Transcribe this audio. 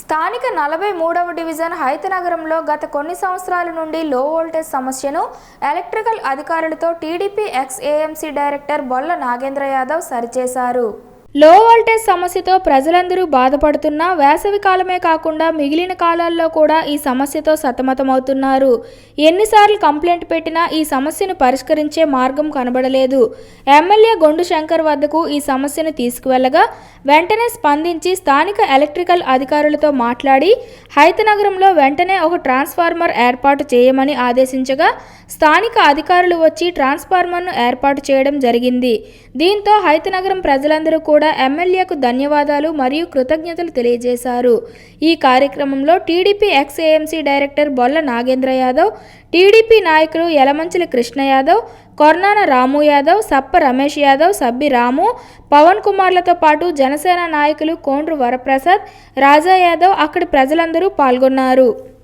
స్థానిక నలభై మూడవ డివిజన్ హైతనగరంలో గత కొన్ని సంవత్సరాల నుండి లో వోల్టేజ్ సమస్యను ఎలక్ట్రికల్ అధికారులతో TDP ex AMC director Bolla Nagendra Yadav సరిచేశారు. Low voltage సమస్యతో ప్రజలందరూ బాధపడుతున్నా వేసవి కాలమే కాకుండా మిగిలిన కాలాల్లో కూడా ఈ సమస్యతో సతమతమవుతున్నారు. ఎన్నిసార్లు కంప్లైంట్ పెట్టినా ఈ సమస్యను పరిష్కరించే మార్గం కనబడలేదు. ఎమ్మెల్యే గొండు శంకర్ వద్దకు ఈ సమస్యను తీసుకువెళ్ళగా వెంటనే స్పందించి స్థానిక ఎలక్ట్రికల్ అధికారులతో మాట్లాడి హైతనగరంలో వెంటనే ఒక ట్రాన్స్ఫార్మర్ ఏర్పాటు చేయమని ఆదేశించగా స్థానిక అధికారులు వచ్చి ట్రాన్స్ఫార్మర్ను ఏర్పాటు చేయడం జరిగింది. దీంతో హైతనగరం ప్రజలందరూ కూడా ఎమ్మెల్యేకు ధన్యవాదాలు మరియు కృతజ్ఞతలు తెలియజేశారు. ఈ కార్యక్రమంలో TDP ex AMC director Bolla Nagendra Yadav TDP నాయకులు యలమంచిలి కృష్ణ యాదవ్ కొర్నాన రాము యాదవ్ సప్ప రమేష్ యాదవ్ సబ్బి రాము పవన్ కుమార్లతో పాటు జనసేన నాయకులు కోండ్రు వరప్రసాద్ రాజా యాదవ్ అక్కడి ప్రజలందరూ పాల్గొన్నారు.